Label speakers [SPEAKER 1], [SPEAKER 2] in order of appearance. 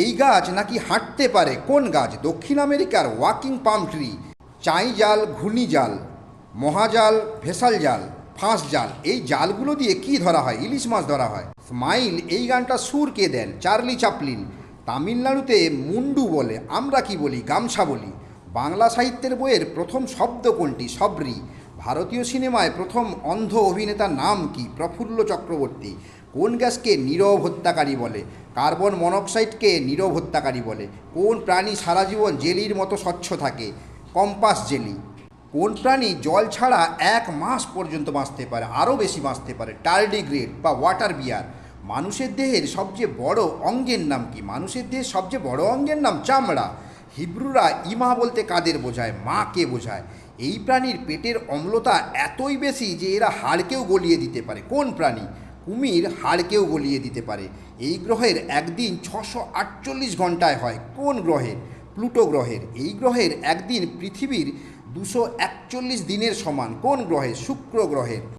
[SPEAKER 1] এই গাছ নাকি হাঁটতে পারে? কোন গাছ? দক্ষিণ আমেরিকার ওয়াকিং পাম ট্রি, চাই জাল, ঘূর্ণি জাল মহাজাল ভেসাল জাল, ফাঁস জাল, এই জালগুলো দিয়ে কি ধরা হয়? ইলিশ মাছ ধরা হয়। স্মাইল, এই গানটা সুর কে দেন? চার্লি চাপলিন, তামিলনাড়ুতে মুন্ডু বলে, আমরা কি বলি, গামছা বলি। বাংলা সাহিত্যের বইয়ের প্রথম শব্দ কোনটি? সবরি ভারতীয় সিনেমায় প্রথম অন্ধ অভিনেতার নাম কি? প্রফুল্ল চক্রবর্তী। কোন গ্যাসকে নীরব হত্যাকারী বলে? কার্বন মনোক্সাইডকে নীরব হত্যাকারী বলে? কোন প্রাণী সারা জীবন জেলির মতো স্বচ্ছ থাকে? Compass jelly. কোন প্রাণী জল ছাড়া এক মাস পর্যন্ত বাঁচতে পারে? আরও বেশি বাঁচতে পারে। টার্ডিগ্রেড বা ওয়াটার বিয়ার। মানুষের দেহের সবচেয়ে বড় অঙ্গের নাম কি? মানুষের দেহের সবচেয়ে বড় অঙ্গের নাম চামড়া। হিব্রুরা ইমা বলতে কাদের বোঝায়? মাকে বোঝায়? এই প্রাণীর পেটের অম্লতা এতই বেশি যে এরা হাড়কেও গলিয়ে দিতে পারে। কোন প্রাণী? কুমির হাড়কেও গলিয়ে দিতে পারে। এই গ্রহের একদিন ছশো আটচল্লিশ ঘন্টায় হয়। কোন গ্রহের? প্লুটো গ্রহের। এই গ্রহের একদিন পৃথিবীর দুশো একচল্লিশ দিনের সমান। কোন গ্রহের শুক্র গ্রহের।